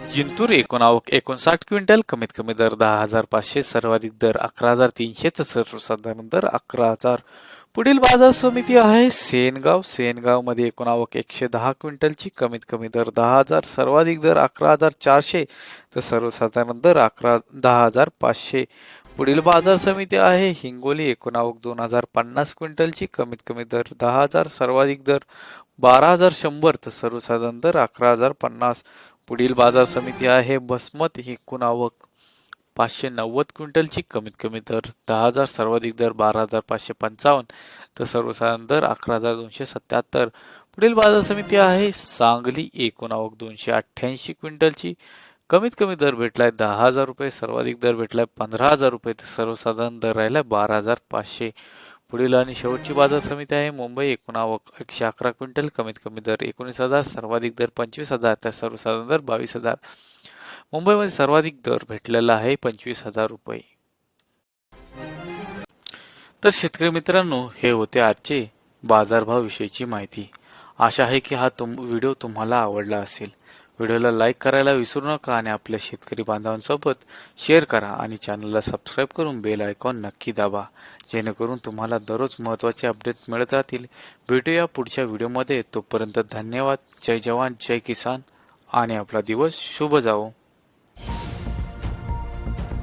जिंतूर एकोणावक एकोणसाठ क्विंटल कमीत कमी दर दहा हजार पाचशे सर्वाधिक दर अकरा हजार तीनशे तर सर्वसाधारण दर अकरा हजार. पुढील बाजार समिती आहे सेनगाव. सेनगावमध्ये एकोणावक एकशे दहा क्विंटलची कमीत कमी दर दहा हजार सर्वाधिक दर अकरा हजार चारशे. तर सर्वसाधारण दर अकरा दहा हजार पाचशे. पुढील बाजार समिती आहे हिंगोली. एकोणावक दोन हजार पन्नास क्विंटलची कमीत कमी दर दहा हजार सर्वाधिक दर बारा हजार शंभर तर सर्वसाधारण दर अकरा हजार पन्नास. पुढील बाजार समिती आहे बसमत. ही कुणावक पाचशे नव्वद क्विंटलची. कमीत कमी दर दहा हजार सर्वाधिक दर बारा हजार पाचशे पंचावन्न. तर सर्वसाधारण दर अकरा हजार दोनशे सत्याहत्तर. पुढील बाजार समिती आहे सांगली. एकूण आवक दोनशे अठ्ठ्याऐंशी क्विंटलची. कमीत कमी दर भेटलाय दहा हजार रुपये सर्वाधिक दर भेटलाय पंधरा हजार रुपये. तर सर्वसाधारण दर राहिलाय बारा हजार पाचशे पुढील आणि शेवटची बाजार समिती आहे. मुंबई एकोणावक एकशे अकरा क्विंटल कमीत कमी दर एकोणीस हजार सर्वाधिक दर पंचवीस हजार तर सर्वसाधारण दर बावीस हजार. मुंबईमध्ये सर्वाधिक दर भेटलेला आहे पंचवीस हजार रुपये. तर शेतकरी मित्रांनो हे होते आजचे बाजारभाव विषयीची माहिती. आशा आहे की हा तुम व्हिडिओ तुम्हाला आवडला असेल. व्हिडिओला लाईक करायला विसरू नका आणि आपल्या शेतकरी बांधवांसोबत शेअर करा आणि चॅनलला सबस्क्राईब करून बेल आयकॉन नक्की दाबा जेणेकरून तुम्हाला दररोज महत्त्वाचे अपडेट मिळत राहतील. भेटूया पुढच्या व्हिडिओमध्ये. तोपर्यंत धन्यवाद. जय जवान जय किसान आणि आपला दिवस शुभ जावो.